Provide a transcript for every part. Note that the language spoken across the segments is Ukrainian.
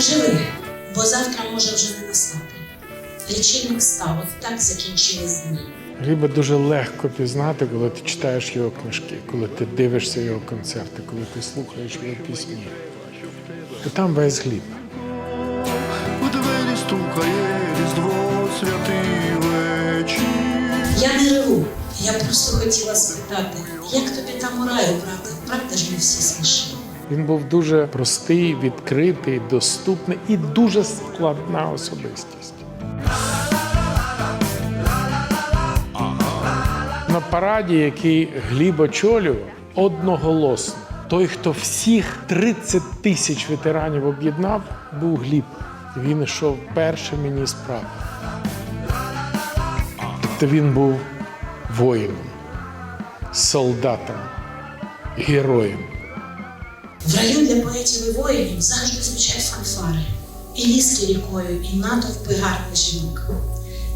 Живи, бо завтра може вже не настати. Лічильник став, от так закінчились дні. Гліба дуже легко пізнати, коли ти читаєш його книжки, коли ти дивишся його концерти, коли ти слухаєш його пісні. То там весь гліб. Я просто хотіла спитати, як тобі там у раю, брате? Правда ж ми всі смішні? Він був дуже простий, відкритий, доступний і дуже складна особистість. На параді, який Гліб очолював, одноголосно. Той, хто всіх 30 тисяч ветеранів об'єднав, був Гліб. Він йшов першим і ніс справи. Тобто він був воїном, солдатом, героям. В раю для поетів і воїнів завжди звучать фанфари. І ліски рікою, і натовпи гарних жінок.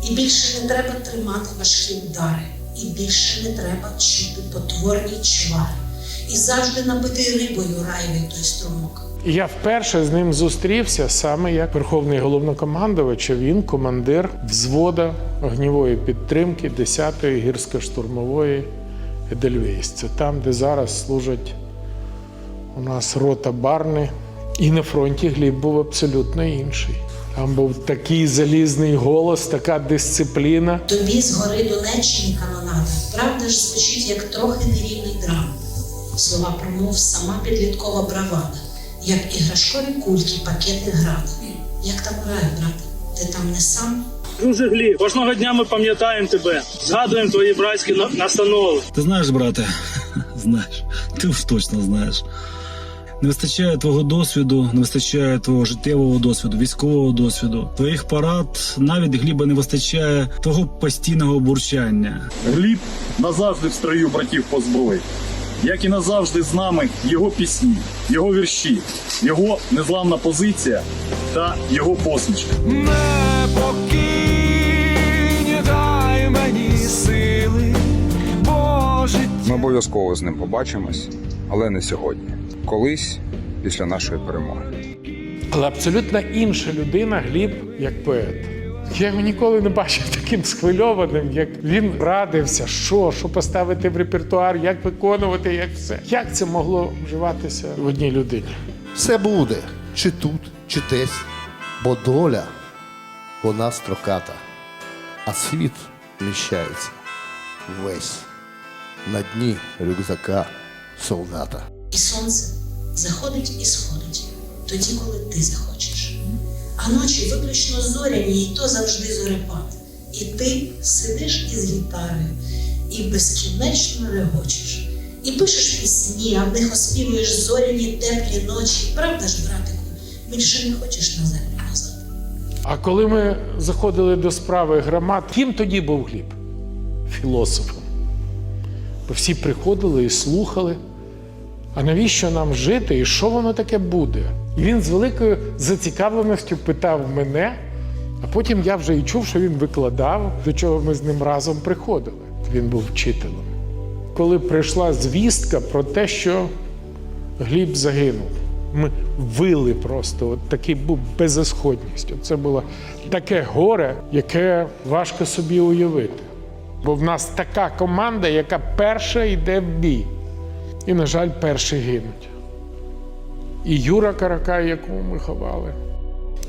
І більше не треба тримати важкі удари, і більше не треба чути потворні чвари. І завжди набитий рибою райвий той струмок. Я вперше з ним зустрівся саме як верховний головнокомандувач. Він командир взвода огнівої підтримки 10-ї гірсько-штурмової Едельвейс. Це там, де зараз служать у нас рота Барни. І на фронті Гліб був абсолютно інший. Там був такий залізний голос, така дисципліна. Тобі згори Донеччині канонада, правда ж звучить як трохи нерівний драм. Слова промов сама підліткова бравада, як іграшкові кульки, пакети града. Як там у раю, брате? Ти там не сам? Друже Гліб, кожного дня ми пам'ятаємо тебе, згадуємо твої братські настанови. Ти знаєш, брате, знаєш, ти уж точно знаєш. Не вистачає твого досвіду, не вистачає твого життєвого досвіду, військового досвіду. Твоїх парад навіть гліба не вистачає твого постійного бурчання. Гліб назавжди в строю братів по зброї. Як і назавжди з нами його пісні, його вірші, його незламна позиція та його посмішка. Непокійні дай мені сили, Боже. Ми обов'язково з ним побачимось, але не сьогодні. Колись після нашої перемоги. Але абсолютно інша людина Гліб як поет. Я його ніколи не бачив таким схвильованим, як він радився, що, що поставити в репертуар, як виконувати, як все. Як це могло вживатися в одній людині? Все буде, чи тут, чи десь, бо доля вона строката, а світ вміщається весь на дні рюкзака солдата. І сонце заходить і сходить тоді, коли ти захочеш. А ночі виключно зоряні, і то завжди зорепад. І ти сидиш із гітарою і безкінечно регочеш. І пишеш пісні, а в них оспівуєш зоряні теплі ночі. Правда ж, братику, більше не хочеш на землю назад. А коли ми заходили до справи громад, ким тоді був Гліб? Філософом. Бо всі приходили і слухали. А навіщо нам жити і що воно таке буде? І він з великою зацікавленістю питав мене, а потім я вже і чув, що він викладав, до чого ми з ним разом приходили. Він був вчителем. Коли прийшла звістка про те, що Гліб загинув, ми вили просто, от такий був безісходність. Це було таке горе, яке важко собі уявити. Бо в нас така команда, яка перша йде в бій. І, на жаль, перші гинуть. І Юра Каракай, якого ми ховали,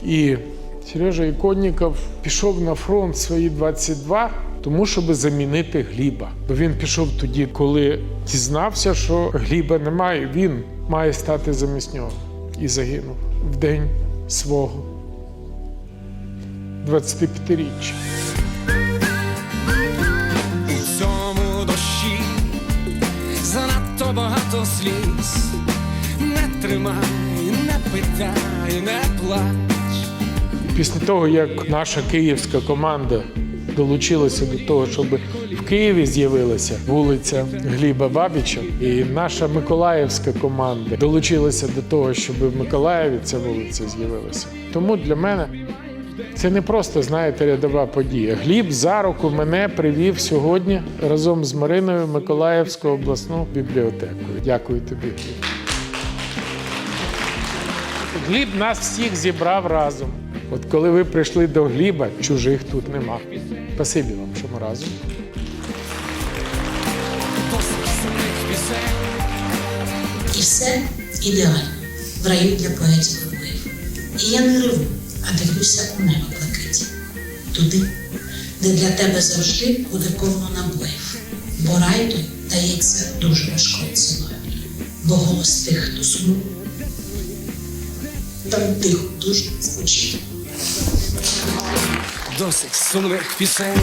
і Сережа Іконніков пішов на фронт свої 22, тому щоб замінити Гліба. Бо він пішов тоді, коли дізнався, що Гліба немає, він має стати замість нього. І загинув в день свого 25-річчя. У цьому дощі занадто багато сліз. Тримай, не питай, не плач. Після того, як наша київська команда долучилася до того, щоб в Києві з'явилася вулиця Гліба Бабіча, і наша миколаївська команда долучилася до того, щоб в Миколаєві ця вулиця з'явилася. Тому для мене Це не просто, знаєте, рядова подія. Гліб за руку мене привів сьогодні разом з Мариною Миколаївську обласну бібліотеку. Дякую тобі. Гліб. Нас всіх зібрав разом. От коли ви прийшли до Гліба, чужих тут нема. Спасибі вам, що ми разом. І все ідеально в раю для поетів героїв. І я не реву, а дивлюся у небо блакиті. Туди, де для тебе завжди буде повно набоїв. Бо рай той дається дуже важкою ціною. Бо голос тих, хто сумує, там тихо дуже звучить. Досить сумних пісень.